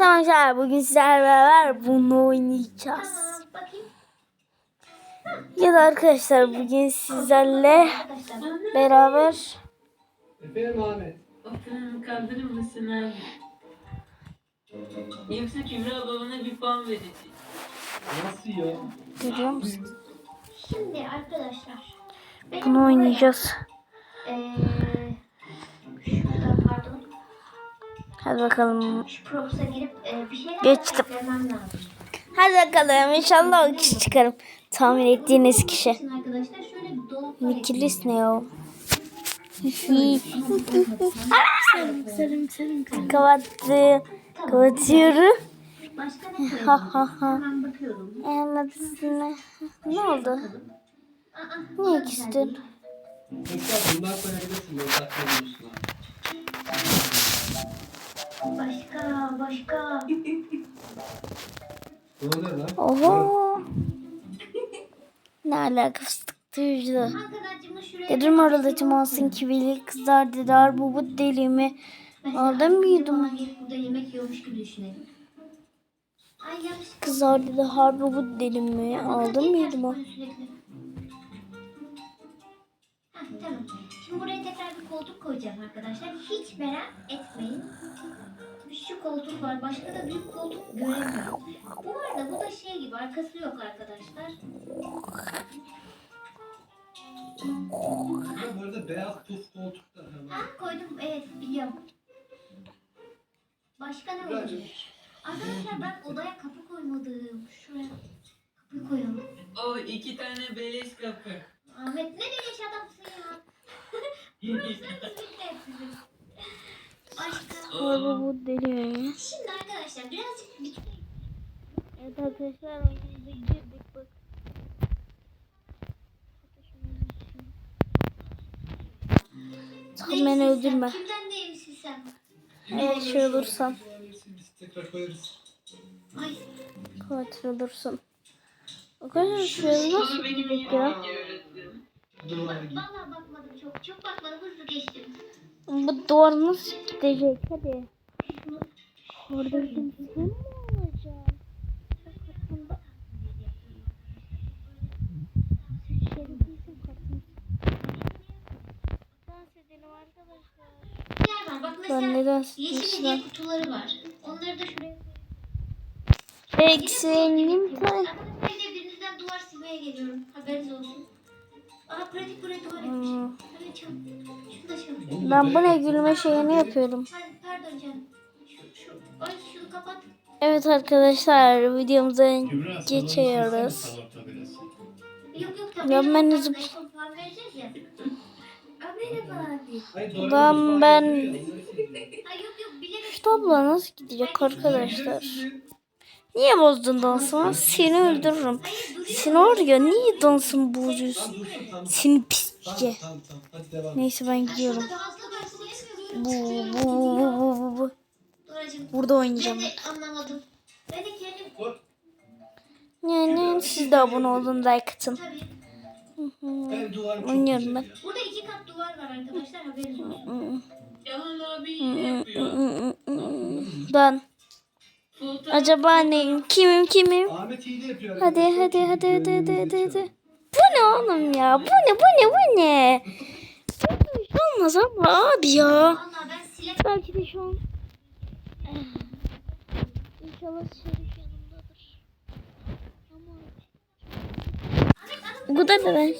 Tamam arkadaşlar bugün sizlerle beraber bunu oynayacağız. Ya da arkadaşlar bugün sizlerle beraber Efendim Ahmet. Kaldırır mısın abi? Yoksa Kübra babana bir puan verecek. Nasıl ya? görüyor musun? Şimdi arkadaşlar. benim Bunu oynayacağız. Eee şurada. Hadi bakalım. Şu Props'a girip eee, bir şeyler Geçtim. Hadi bakalım inşallah o kişi çıkarım. Tahmin ettiğiniz kişi. Şimdi arkadaşlar şöyle dolap Nikilis ne o? Kapattı. Kapatıyorum. Ne? Ha ha ha. Anladın Ne oldu? Küstün? Tekrar bundan koyabilirsin. Başka başka. Ne oluyor lan? Oho. Ne alaka fıstık tüyücü. Arkadaşımı şuraya. Dedim oradacım olsun ki bilir kızlar dediler bu bu deli mi? Mıydım? falan gelip burada yemek yiyormuş gibi düşünelim. Kızlar dedi harbi bu deli mi? Aldın mıydı bu? Sürekli. Heh, tamam. Şimdi buraya tekrar bir koltuk koyacağım arkadaşlar. Hiç merak etmeyin. Şu koltuk var. Başka da büyük koltuk göremiyorum. Bu arada bu da şey gibi arkası yok arkadaşlar. Burada bu arada beyaz tuf koltukta. Hemen. Ha koydum. Evet biliyorum. Başka ne olabilir? Arkadaşlar ben odaya kapı koymadım. Şuraya kapı koyalım. O iki tane beleş kapı. Ahmet ne demiş adamsın ya? Burası bizimle hepimiz. Başka. Harbi bu deli mi? Şimdi arkadaşlar birazcık bir Evet arkadaşlar oyunumuza girdik bak. Tam beni öldürme. Kimden değilsin sen? Eğer Biz tekrar koyarız. Ay katil olursun. O kadar şey nasıl gidecek ya? bakmadım çok. Çok bakmadım hızlı geçtim. Bu duvar nasıl gidecek hadi. Orada sen mi katın. Dans edelim arkadaşlar. Bak Ben mesela neden yeşil hediye kutuları var. Onları da şuraya Eksiğim tay. Arkadaşlar yine birinizden duvar silmeye geliyorum. Haberiniz olsun. Aa pratik buraya duvar etmiş. Hadi çal. Şunu da çal. Ben bu ne gülme şeyini yapıyorum. Pardon canım. Şu, şu, ay şunu kapat. Evet arkadaşlar videomuza geçiyoruz. Yok yok tamam. Ya ben Yok, zıp- en son puan vereceğiz mutfağa ben-. Şu tablo nasıl gidecek arkadaşlar? Niye bozdun dansımı? Seni öldürürüm. Hayır duruyor. Seni var ya niye dansımı bozuyorsun? Seni pis piçe. devam. Neyse ben gidiyorum. Bu bu bu bu bu bu. Burada oynayacağım. Ben de anlamadım. Ben de kendim. Yani siz de abone olun like atın. Ben duvarım çok Oynuyorum güzel ben. ya. Burada iki kat duvar var arkadaşlar haberiniz olsun. Yalan abi iyi yapıyor. Ben Sultan acaba neyim? Kimim kimim? Ahmet hile yapıyor. Hadi arkadaşlar. hadi hadi hadi hadi hadi hadi. Bu ne oğlum ya? Bu ne bu ne bu ne? Böyle bir şey olmaz ama abi ya. Valla ben silem. Belki de şu an. İnşallah Şerif yanımdadır. Ama bu da ben.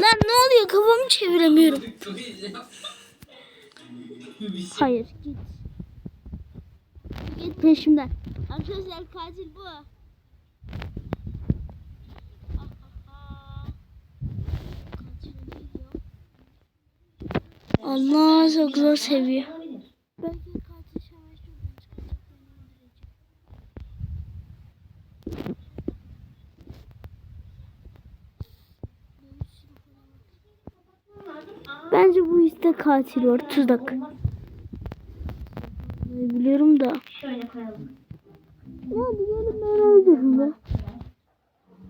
Lan ne oluyor kafamı çeviremiyorum. Hayır git. Git peşimden. Arkadaşlar katil bu. Allah çok zor seviyor. Belki katil şahane şuradan çıkacak beni öldürecek. Bence bu işte katil var. Tuzak. Biliyorum da. Şöyle koyalım. Hadi gelin ben öldürürüm be.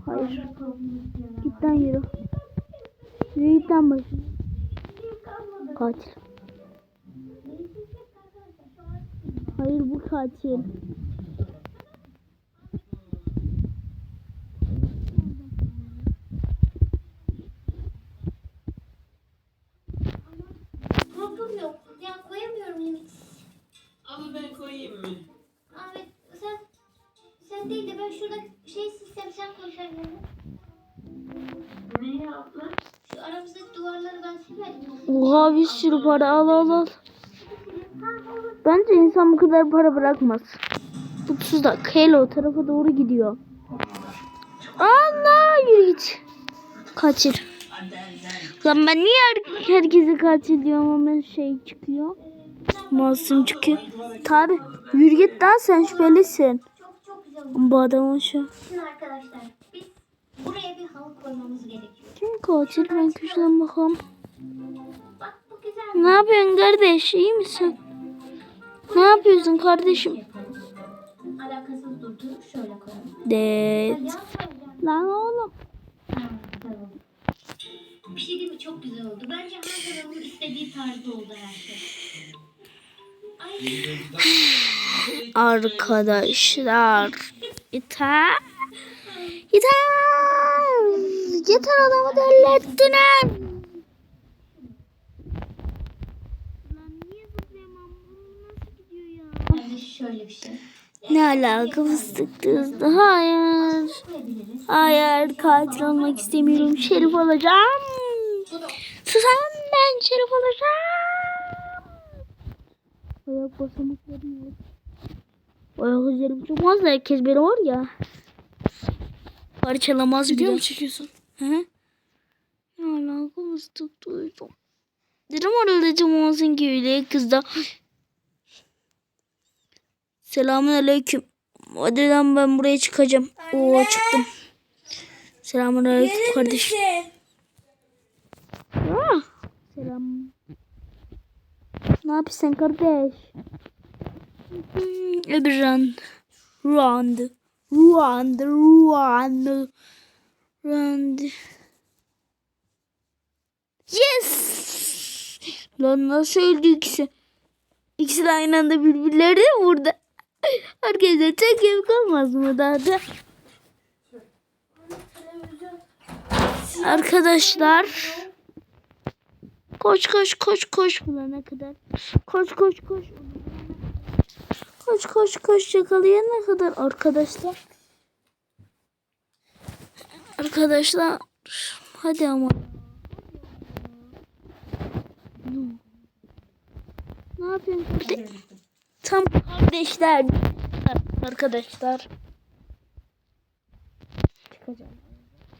Hayır. Git lan yürü. Lan başına. Katil. Hayır bu katil. Para al al al. Bence insan bu kadar para bırakmaz. 30 dakika hele o tarafa doğru gidiyor. Allah yürü git. Kaçır. Lan ben niye her, herkese kaçır diyorum ama şey çıkıyor. Masum çıkıyor. Tabi yürü git lan sen şüphelisin. Bu adam şu. Şimdi arkadaşlar biz buraya bir halı koymamız gerekiyor. Kim katil ben köşeden bakalım. Ne yapıyorsun kardeş iyi misin? Ne yapıyorsun kardeşim? Alakasız durdurup şöyle koyalım. Evet. Lan oğlum. Bir şey değil mi? Çok güzel oldu. Bence her kanalın istediği tarzda oldu her şey. Arkadaşlar. Yeter. Yeter. Yeter adamı delirttiniz. ben de şöyle bir şey. Ne alaka fıstık kızdı. Hayır. Hayır katil olmak istemiyorum. Şerif olacağım. Susam ben şerif olacağım. Ayak basamaklarım yok. Ayak üzerim çıkmaz da herkes beni var ya. Parçalamaz Video mu çekiyorsun? Hı. Ne alaka fıstık duydum. Dedim orada olsun ki öyle kız da. Selamun aleyküm. Hadi lan ben buraya çıkacağım. Oo çıktım. Selamun aleyküm kardeşim. Ah, Selam. Ne yapıyorsun kardeş? Hmm, Öbür round. Round. Round. Round. Round. Yes! Lan nasıl öldü ikisi? İkisi de aynı anda birbirlerini vurdu. Tek ev kalmaz mı daha da? Arkadaşlar. Koş koş koş koş bulana kadar. Koş koş koş. Koş koş koş yakalayana kadar arkadaşlar. Arkadaşlar hadi ama. Ne yapıyorsun? Tam kardeşler. Arkadaşlar. Çıkacağım.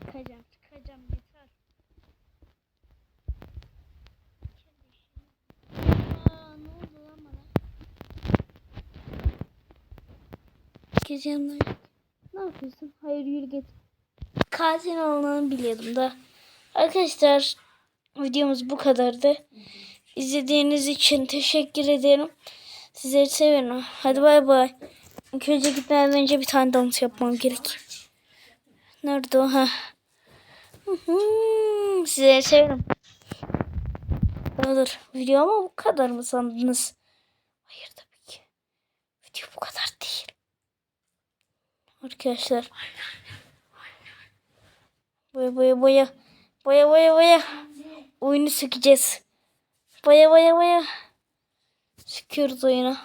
Çıkacağım. Çıkacağım. Yeter. Aa, ne oldu lan bana? Gecemden. Ne yapıyorsun? Hayır yürü git. Katil olduğunu biliyordum da. Arkadaşlar videomuz bu kadardı. İzlediğiniz için teşekkür ederim. Sizleri seviyorum. Hadi bay bay. İlk önce gitmeden önce bir tane dans yapmam gerek. Nerede o? Ha. Sizleri seviyorum. Olur. Video ama bu kadar mı sandınız? Hayır tabii ki. Video bu kadar değil. Arkadaşlar. Boya boya boya. Boya boya boya. Oyunu sökeceğiz. Boya boya boya. Sıkıyoruz oyunu.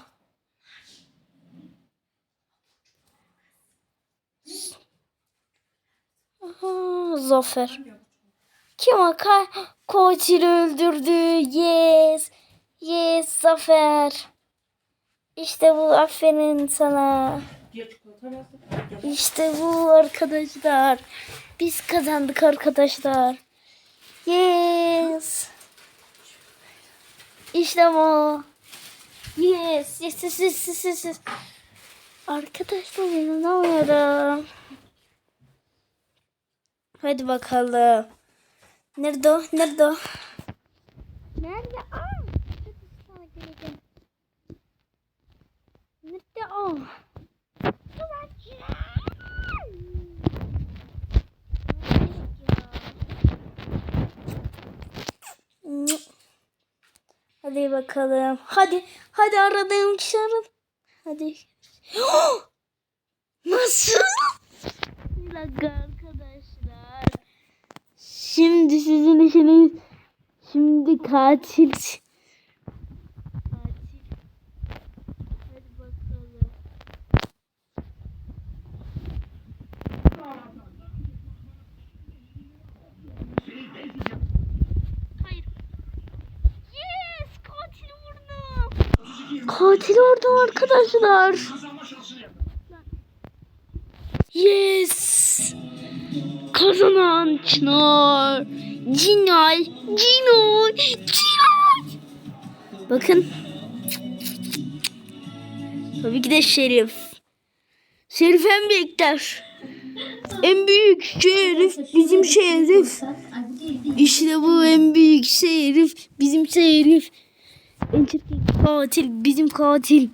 Aha, Zafer. Kim o? Ka Katil öldürdü. Yes. Yes Zafer. İşte bu aferin sana. İşte bu arkadaşlar. Biz kazandık arkadaşlar. Yes. İşte bu. Yes. Yes, yes, yes, yes, yes. Arkadaşlar inanamıyorum. Hadi bakalım. Nerede o? Nerede o? Nerede? Aa! Nerede o? Hadi bakalım. Hadi. Hadi aradığım kişi aradı. Hadi. Nasıl? Bir dakika arkadaşlar. Şimdi sizin işiniz şimdi katil. Katil. Hadi bakalım. Hayır. Yes! Katil vurdum. Katil vurdum arkadaşlar. Yes! Kazanan Çınar. Cinay. Cinoy. Cinoy. Bakın. Tabii ki de Şerif. Şerif en büyükler. En büyük şerif bizim şerif. İşte bu en büyük şerif. Bizim şerif. En çirkin katil. Bizim katil.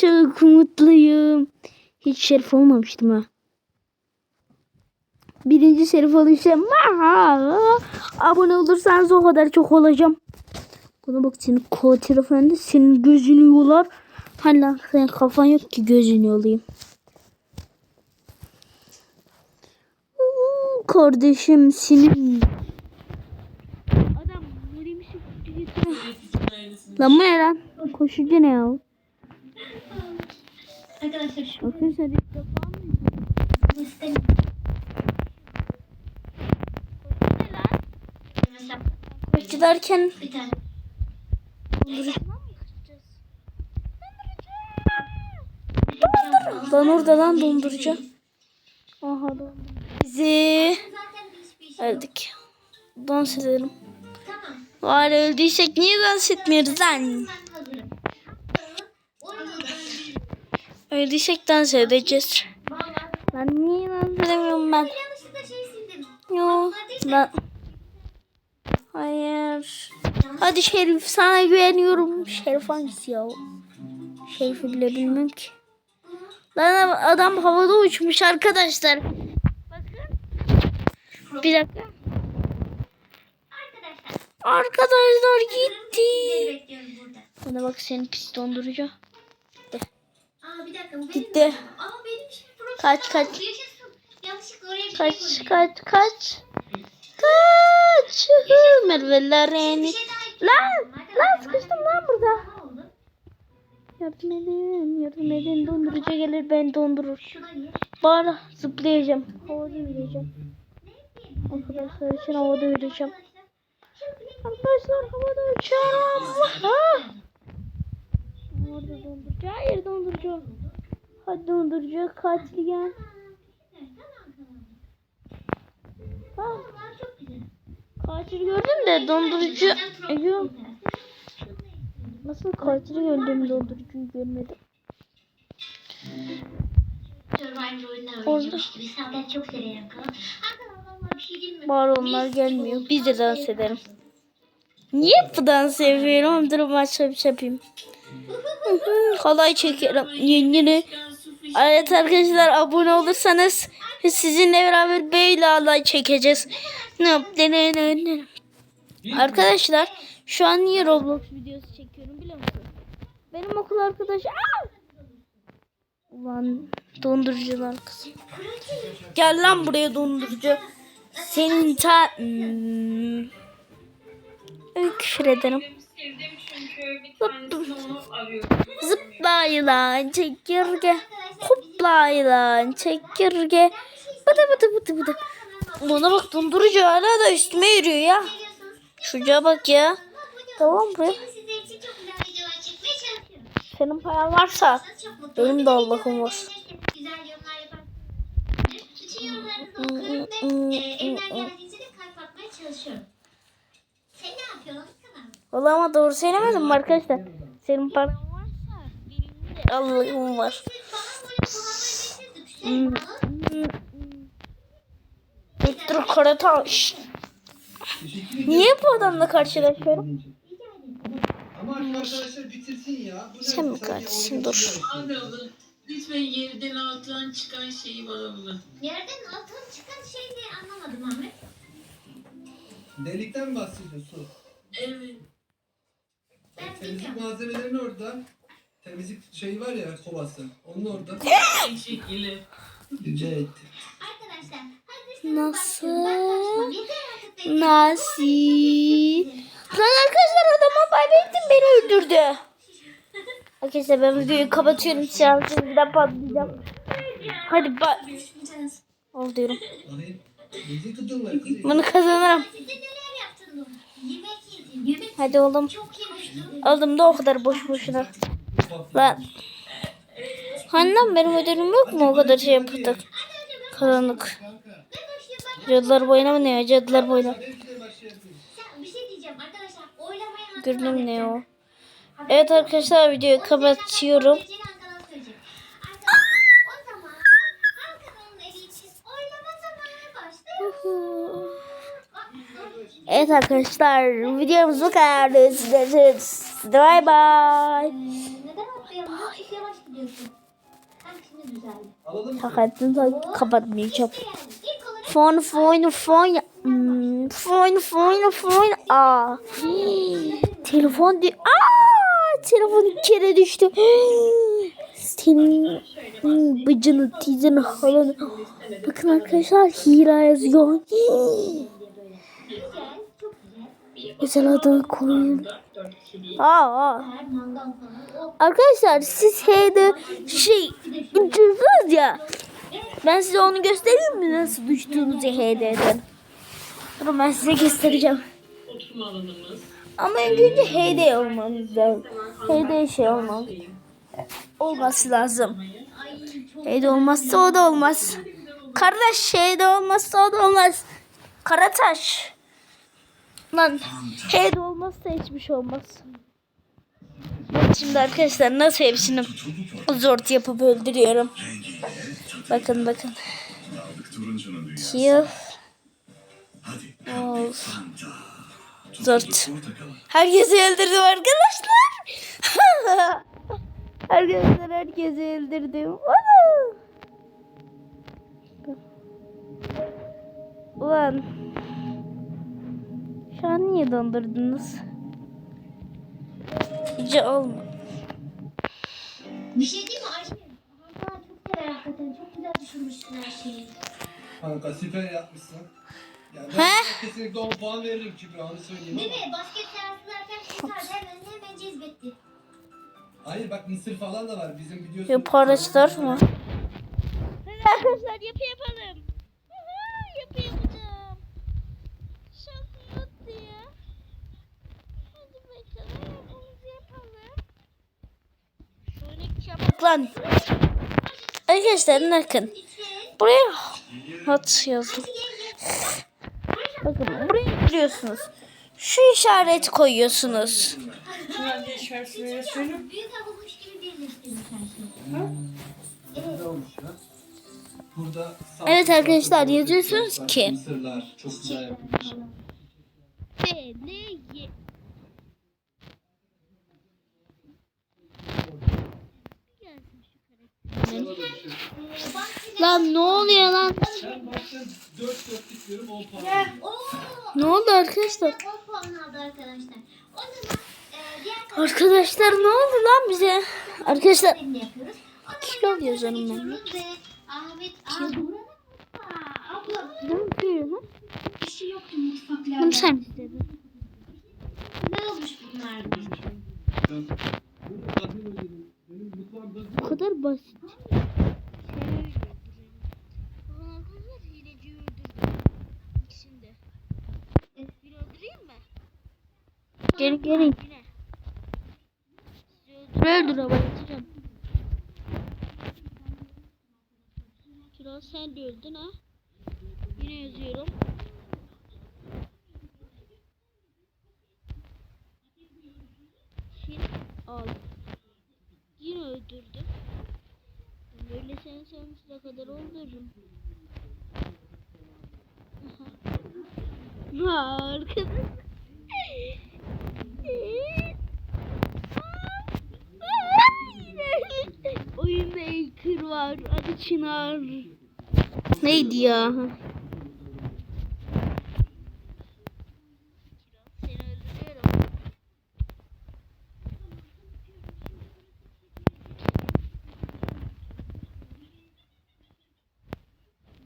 Çok mutluyum. Hiç şerif olmamıştım ha. Birinci şerif oluşum. Abone olursanız o kadar çok olacağım. Buna bak senin efendi. Senin gözünü yolar. Hala senin kafan yok ki gözünü yolayım. Uuu, Kardeşim senin Adam. Lan bu ne lan? Koşucu ne ya? Arkadaşlar Arkadaşlar ilk defa mı? bu sistemi Ne lan? mesela Koşucu derken bir tane? Lan orada lan dondurucu. Aha dondurucu. Bizi zaten hiçbir şey öldük. Dans edelim. Tamam. Var öldüysek niye dans etmiyoruz lan? Ben hazırım. Oyunu Öldüysek dans edeceğiz. Lan niye dans edemiyorum ben? şey. Yok. Ben... Hayır. Hadi Şerif sana güveniyorum. Şerif hangisi ya? Şerif'i bile bilmiyorum ki. Lan adam havada uçmuş arkadaşlar. Bakın. Bir dakika. Arkadaşlar. Arkadaşlar gitti. Burada. Bana bak senin pis dondurucu. Aa bir dakika bu benim. Gitti. Aa benim şimdi profil Kaç, kaç. Yaşasın. Yanlışlıkla oraya bir şey Kaç koydum. kaç kaç. Kaç. Hı, Merve'lerin. Bir şey daha Lan lan Arkadaşlar, sıkıştım lan burada. Ne oldu? Yardım edin, yardım edin. Dondurucu gelir beni dondurur. Şuna gir. Zıplayacağım. Havada yürüyeceğim. Arkadaşlar için havada yürüyeceğim. Arkadaşlar havada uçuyorum. Ha! Dondurucu. Hayır dondurucu. Hadi dondurucu. Katil gel. Çok güzel. katil gördüm de dondurucu. Yok. Nasıl katil gördüm dondurucuyu görmedim. Orada. Bari onlar gelmiyor. Biz de dans edelim. Niye bu dans yapıyorum? Dur başka bir şey yapayım. Halay çekerim. Yeni Evet arkadaşlar abone olursanız sizinle beraber böyle halay çekeceğiz. Arkadaşlar şu an niye Roblox videosu çekiyorum biliyor musun? Benim okul arkadaşı Aa! Ulan dondurucular kız. Gel lan buraya dondurucu. Senin ta... Hmm. Küfür ederim. Çünkü bir tanesini onu arıyorum. Zıplayılan çekirge. Hoplayılan çekirge. Bıdı bıdı bıdı bıdı. Buna bak dondurucu hala da üstüme yürüyor ya. Şuraya bak ya. Tamam buraya. Sizler için çok güzel videolar çekmeye çalışıyorum. Senin paran varsa benim de. Allah'ım var. Güzel yorumlar yaparsınız. Bütün yorumlarınızı okuyorum ve elimden geldiğince de kalp atmaya çalışıyorum. Sen ne yapıyorsun? Valla ama doğru söylemedim mi arkadaşlar? Senin paran varsa benim de Allah'ım var. Falan. Victor Karataş. Niye bu adamla karşılaşıyorum? Ama arkadaşlar bitirsin ya. Bu ne? Sen mi kardeşim? Dur. lütfen yerden alttan çıkan şeyi bana bulun. Yerden altın çıkan şey ne anlamadım Ahmet. Delikten mi bahsediyorsun? Evet. Ben Temizlik bilmiyorum. malzemelerin orada. temizlik şeyi var ya kovası. Onun orada. Teşekkürler. Rica ettim. Arkadaşlar hadi Nasıl? Nasıl? Lan arkadaşlar adama kaybettim beni öldürdü. Arkadaşlar ben videoyu kapatıyorum. Silahsız bir daha patlayacağım. Hadi bak. Ol diyorum. Bunu kazanırım. Hadi oğlum. Aldım da o kadar boş boşuna. Lan. Lan benim ödülüm yok mu o kadar şey yaptık. Karanlık. Cadılar boyuna mı ne ya? Cadılar boyuna. Görünüm ne o? Evet arkadaşlar videoyu kapatıyorum. Evet arkadaşlar videomuz bu kadar. Görüşürüz. Bye bye. Neden atlayalım? Çok yavaş gidiyorsun. Hakikaten kapatmayacağım. Olarak Fon fon fon. Hmm, Fon fon fon. Aa. Hii, Telefon di Aa, telefon kere düştü. Senin hmm, bıcını, tizini, halanı. Bakın arkadaşlar hira yazıyor. Güzel adını koyun. Aa, Arkadaşlar siz şeyde şey düşürdünüz ya. Ben size onu göstereyim mi nasıl düştüğünüzü HD'den. Durun ben size göstereceğim. Ama önce HD olmamız lazım. HD şey olmam. Olması lazım. HD olmazsa o da olmaz. Kardeş HD olmazsa o da olmaz. Karataş. Lan HD olmazsa hiçbir şey olmaz. Şimdi arkadaşlar nasıl hepsini zort yapıp öldürüyorum. Bakın bakın. Kill. Of. Zort. Herkesi öldürdüm arkadaşlar. arkadaşlar herkesi öldürdüm. Ulan. Şu an niye dondurdunuz? Hiç olma. Bir şey değil mi Ayşe? Hakan çok sever hakikaten. Çok güzel düşünmüşsün her şeyi. Kanka süper yapmışsın. Yani He? ben kesinlikle 10 puan veririm Kübra onu söyleyeyim Değil mi? Basket tarzı hemen hemen cezbetti. Hayır bak mısır falan da var bizim biliyorsun. Ya paraçlar mı? Arkadaşlar yapı yapalım. yapı yapacağım. Çok mutluyum. Hadi bakalım yapımızı yapalım. Şöyle yapalım. Lan. Arkadaşlar bakın. Buraya hat yazdım. Bakın buraya giriyorsunuz. Şu işareti koyuyorsunuz. Evet arkadaşlar, yazıyorsunuz ki- Mısırlar çok güzel yapılmış. Lan ne oluyor lan? Ben baştan 4 4 istiyorum 10 puan. veriyorum. Oo! Ne oldu arkadaşlar? 10 puan aldı arkadaşlar. O zaman e, diğer Arkadaşlar ne oldu lan bize? Arkadaşlar kilo alıyor canım abla Ne yapıyor? bir şey yoktu mutfaklarda. Bunu sen istedin. Ne olmuş bunlar? Ben- Burada kadın mutfağımda Bu kadar basit. Gelin gelin. Öldür ama yatacağım. Kral sen de öldün ha. Yine yazıyorum. Şimdi al. Yine öldürdüm. Böyle seni sonsuza kadar öldürürüm. Ha arkadaş. Oyunda Anchor var. Adı Çınar. Neydi ya? Seni öldürüyorum.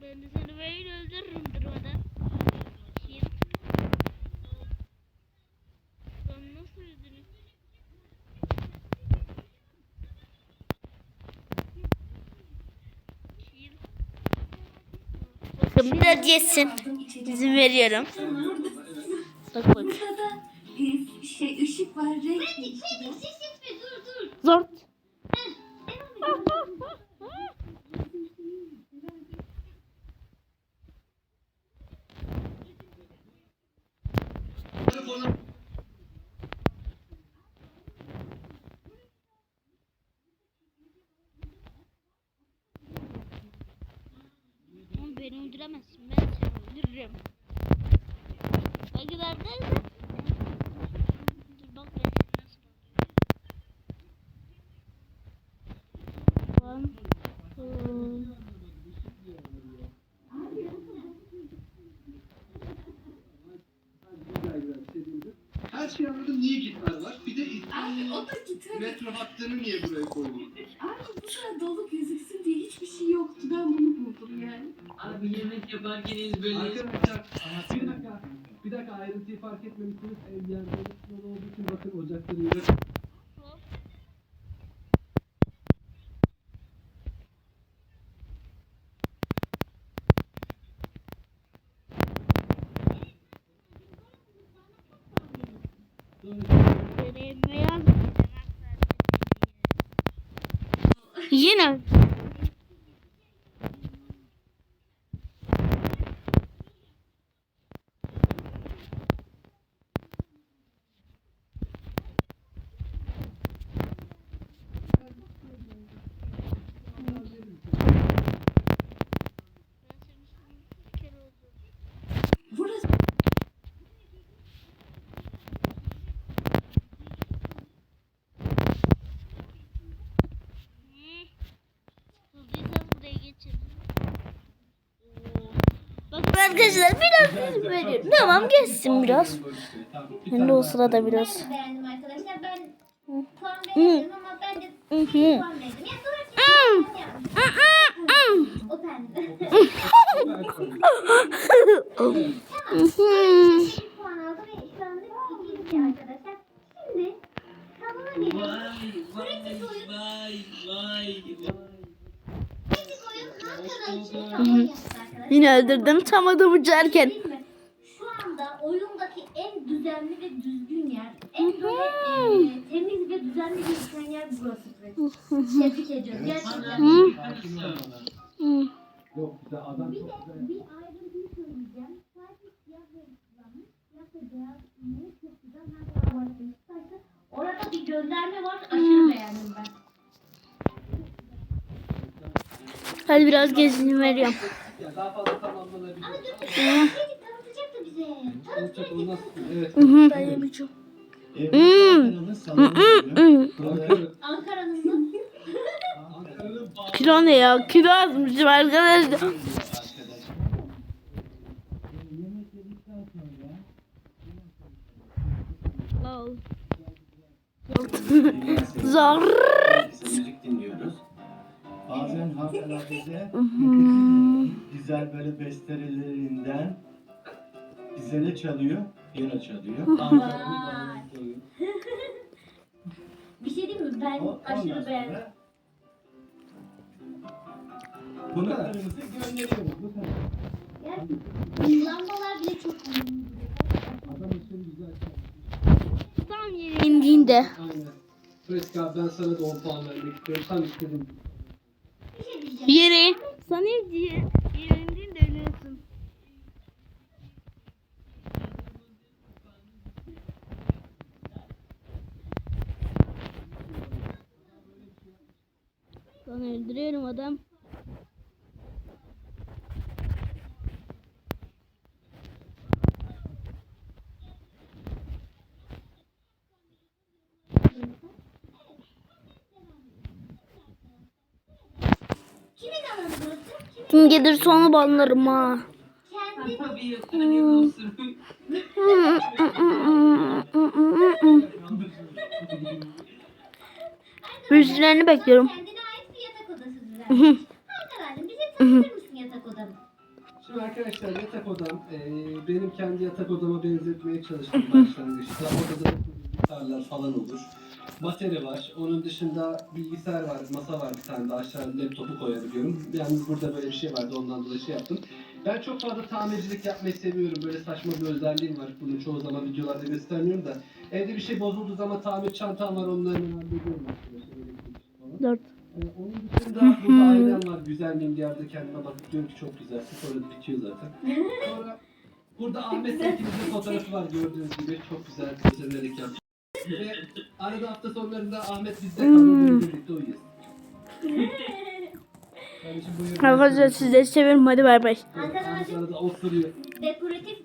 Ben de seni böyle öldürürüm durmadan. Bakayım. Ben nasıl öldürürüm? Bakayım. Bakın biraz yesin. İzin veriyorum. Bak bak. Şey ışık var renk. Zort. Oğlum beni öldüremezsin. Ben seni öldürürüm. Belki de nerede? Dur bak ben seni nasıl öldürüyorum. One, two, Her şeyi anladım. Niye gitar var? Bir de Da gitar. metro hattını niye buraya koydun? Abi bu sıra dolu gözüksün diye hiçbir şey yoktu. Ben bunu buldum yani. Abi yemek yaparken ezberleyin. Arkadaşlar bir dakika. Bir dakika ayrıntıyı fark etmemişsiniz. Ev yerde dolu olduğu için bakın ocakları yürü. Benim beyaz Yine. Burası Hızlıysanız buraya geçin. Bakın arkadaşlar biraz izin veriyorum. Tamam geçsin biraz. Ben de o sırada biraz. Ben de beğendim arkadaşlar. Ben puan Hı. veremedim ama ben de Hı hı. puan verdim. Ya doğru ben yapmışım. O bende. Tamam. Bir puan aldı ve şu anda ikinci arkadaşlar. Şimdi salona geliyoruz. Vay vay vay vay vay. Pratik oyun Ankara için salon yaptı arkadaşlar. Yine öldürdüm tam adamı. Değil mi? Şu anda oyundaki en düzenli ve düzgün yer, en böyle e, temiz ve düzenli gözüken yer burası. Tebrik ediyorum gerçekten. Yok güzel adam Bir çok de güzel. bir ayrıntıyı söyleyeceğim. Sadece siyah renk kullanmış. Siyah ve beyaz ürünü çok güzel. De abartı. Sadece Orada bir gönderme var. Aşırı beğendim ben. Hadi biraz gezini veriyorum. Ya daha fazla tamamlanabilir. Ama tanıtacaktı bize. Evet. Ankara'nın Kilo ne ya? Kilo azmışım arkadaşlar. Zor. Bazen hafızalarımıza güzel böyle bestelerinden bize ne çalıyor? Piyano çalıyor. Vay. Bir şey diyeyim mi? Ben O- ondan aşırı beğendim. sonra konuklarımızı gönderiyoruz. Bu kadar. Gerçekten. Lambalar bile çok iyi. Adam için güzel. Tam yere indiğinde. Aynen. Abi ben sana da 10 puan vermek istiyorum. Tam istediğim gibi. Yere. Sana indiğinde ölüyorsun. Ben öldürüyorum adam. Kim gelirse onu banlarım ha. Hüsnülerini bekliyorum. Şimdi arkadaşlar yatak odam, e, benim kendi yatak odama benzetmeye çalıştım başlangıçta. Odada gitarlar falan olur. Materi var. Onun dışında bilgisayar var, masa var bir tane de aşağıda laptopu koyabiliyorum. Yalnız burada böyle bir şey vardı ondan dolayı şey yaptım. Ben çok fazla tamircilik yapmayı seviyorum. Böyle saçma bir özelliğim var. Bunu çoğu zaman videolarda göstermiyorum da. Evde bir şey bozulduğu zaman tamir çantam var. Onları hallediyorum. Dört. Ee, onun dışında burada ailem var. Güzel miyim diye arada kendime bakıp diyorum ki çok güzelsin. Sonra da bitiyor zaten. Sonra burada Ahmet Tekin'in fotoğrafı var gördüğünüz gibi. Çok güzel özenerek yaptım. Ve arada hafta sonlarında Ahmet bizde kalıyor. Böyle birlikte uyuyoruz. Arkadaşlar sizleri seviyorum. Hadi bay bay. Ahmet arada osuruyor. Dekoratif